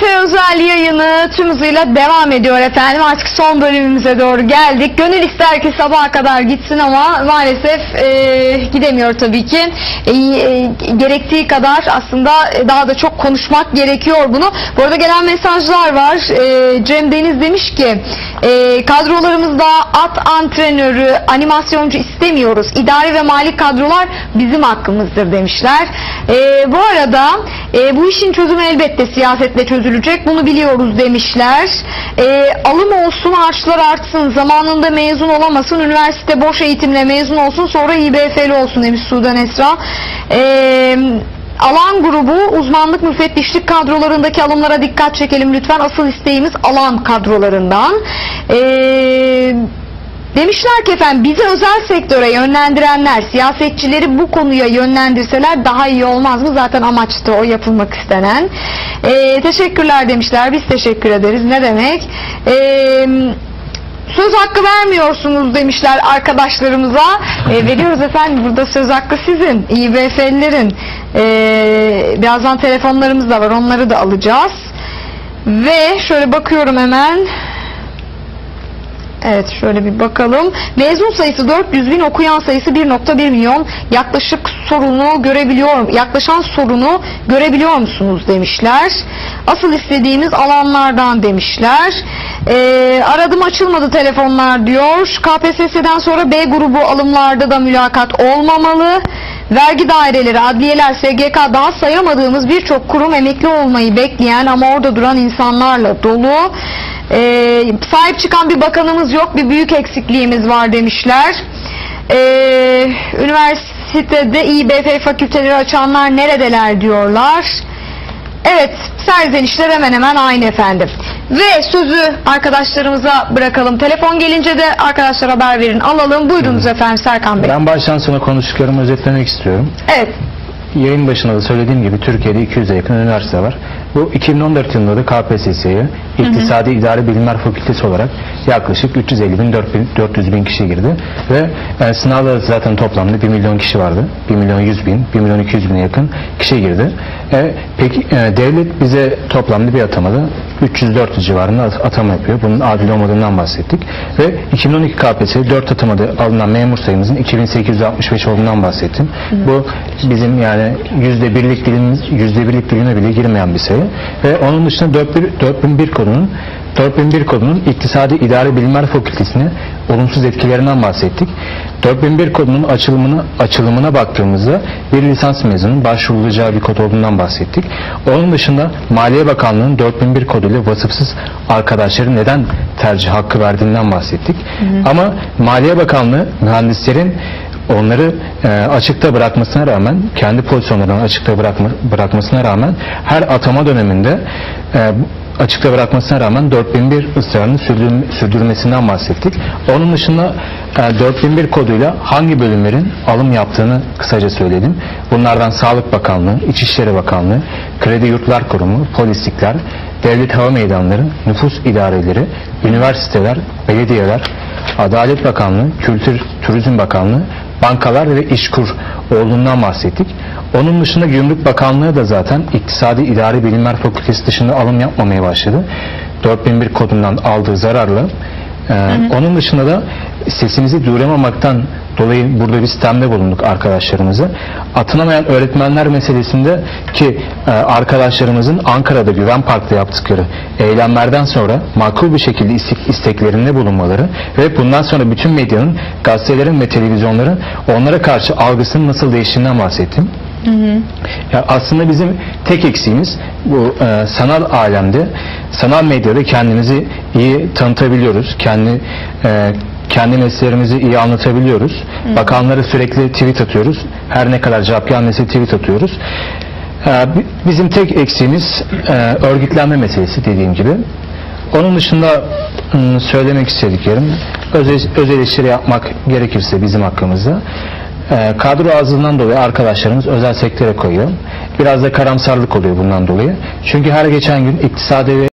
İBF özel yayını tüm hızıyla devam ediyor efendim. Artık son bölümümüze doğru geldik. Gönül ister ki sabaha kadar gitsin ama maalesef e, gidemiyor tabii ki. E, e, gerektiği kadar aslında daha da çok konuşmak gerekiyor bunu. Bu arada gelen mesajlar var. E, Cem Deniz demiş ki e, kadrolarımızda at antrenörü, animasyoncu istemiyoruz. İdari ve mali kadrolar bizim hakkımızdır demişler. E, bu arada e, bu işin çözümü elbette siyasetle çözülecek. Bunu biliyoruz demişler. E, alım olsun, harçlar artsın, zamanında mezun olamasın, üniversite boş eğitimle mezun olsun, sonra İBF'li olsun demiş Sudan Esra. E, Alan grubu uzmanlık müfettişlik kadrolarındaki alımlara dikkat çekelim lütfen. Asıl isteğimiz alan kadrolarından. Eee Demişler ki efendim bizi özel sektöre yönlendirenler siyasetçileri bu konuya yönlendirseler daha iyi olmaz mı? Zaten amaçtı o yapılmak istenen. Ee, teşekkürler demişler. Biz teşekkür ederiz. Ne demek? Ee, söz hakkı vermiyorsunuz demişler arkadaşlarımıza. Ee, veriyoruz efendim. Burada söz hakkı sizin. İBF'lilerin. Ee, birazdan telefonlarımız da var. Onları da alacağız. Ve şöyle bakıyorum hemen. Evet şöyle bir bakalım. Mezun sayısı 400 bin, okuyan sayısı 1.1 milyon. Yaklaşık sorunu görebiliyor, yaklaşan sorunu görebiliyor musunuz demişler. Asıl istediğimiz alanlardan demişler. Ee, aradım açılmadı telefonlar diyor. KPSS'den sonra B grubu alımlarda da mülakat olmamalı. Vergi daireleri, adliyeler, SGK daha sayamadığımız birçok kurum emekli olmayı bekleyen ama orada duran insanlarla dolu. Ee, sahip çıkan bir bakanımız yok, bir büyük eksikliğimiz var demişler. Ee, üniversitede İBF fakülteleri açanlar neredeler diyorlar. Evet, serzenişler hemen hemen aynı efendim. Ve sözü arkadaşlarımıza bırakalım. Telefon gelince de arkadaşlar haber verin. Alalım. Buyurunuz efendim Serkan Bey. Ben baştan sona konuştuklarımı özetlemek istiyorum. Evet. Yayın başında da söylediğim gibi Türkiye'de 200'e yakın üniversite var. Bu 2014 yılında da KPSS'ye İktisadi İdari Bilimler Fakültesi olarak yaklaşık 350 bin 400 bin kişi girdi. Ve yani sınavda zaten toplamda 1 milyon kişi vardı. 1 milyon 100 bin, 1 milyon 200 bine yakın kişi girdi. E, peki e, devlet bize toplamda bir atamada 300-400 civarında atama yapıyor. Bunun adil olmadığından bahsettik. Ve 2012 KPSS 4 atamada alınan memur sayımızın 2865 olduğundan bahsettim. Bu bizim yani yüzde birlik dilimiz, yüzde birlik dilime bile girmeyen bir sayı. Ve onun dışında 4001 kodunun 4001 kodunun İktisadi İdari Bilimler Fakültesine olumsuz etkilerinden bahsettik. 4001 kodunun açılımına, açılımına baktığımızda bir lisans mezunun başvurulacağı bir kod olduğundan bahsettik. Onun dışında Maliye Bakanlığı'nın 4001 koduyla vasıfsız arkadaşları neden tercih hakkı verdiğinden bahsettik. Hı hı. Ama Maliye Bakanlığı mühendislerin onları e, açıkta bırakmasına rağmen kendi pozisyonlarını açıkta bırakma, bırakmasına rağmen her atama döneminde e, açıkta bırakmasına rağmen 4001 ısrarını sürdürmesinden bahsettik. Onun dışında 4001 e, koduyla hangi bölümlerin alım yaptığını kısaca söyledim. Bunlardan Sağlık Bakanlığı, İçişleri Bakanlığı, Kredi Yurtlar Kurumu, polislikler, devlet hava meydanları, nüfus idareleri, üniversiteler, belediyeler, Adalet Bakanlığı, Kültür Turizm Bakanlığı, bankalar ve işkur olduğundan bahsettik. Onun dışında Gümrük Bakanlığı da zaten İktisadi İdari Bilimler Fakültesi dışında alım yapmamaya başladı. 4001 kodundan aldığı zararla. Ee, hı hı. Onun dışında da sesimizi duyuramamaktan dolayı burada bir sistemde bulunduk arkadaşlarımızı. Atanamayan öğretmenler meselesinde ki e, arkadaşlarımızın Ankara'da Güven Park'ta yaptıkları eylemlerden sonra makul bir şekilde istek, isteklerinde bulunmaları ve bundan sonra bütün medyanın, gazetelerin ve televizyonların onlara karşı algısının nasıl değiştiğinden bahsettim. Hı hı. Ya aslında bizim tek eksiğimiz bu e, sanal alemde, sanal medyada kendimizi iyi tanıtabiliyoruz. Kendi e, kendi mesleğimizi iyi anlatabiliyoruz. Hı. Bakanları sürekli tweet atıyoruz. Her ne kadar cevap gelmese tweet atıyoruz. E, bizim tek eksiğimiz e, örgütlenme meselesi dediğim gibi. Onun dışında söylemek istediklerim öz, eleştiri yapmak gerekirse bizim hakkımızda e, kadro azlığından dolayı arkadaşlarımız özel sektöre koyuyor. Biraz da karamsarlık oluyor bundan dolayı. Çünkü her geçen gün iktisadi ve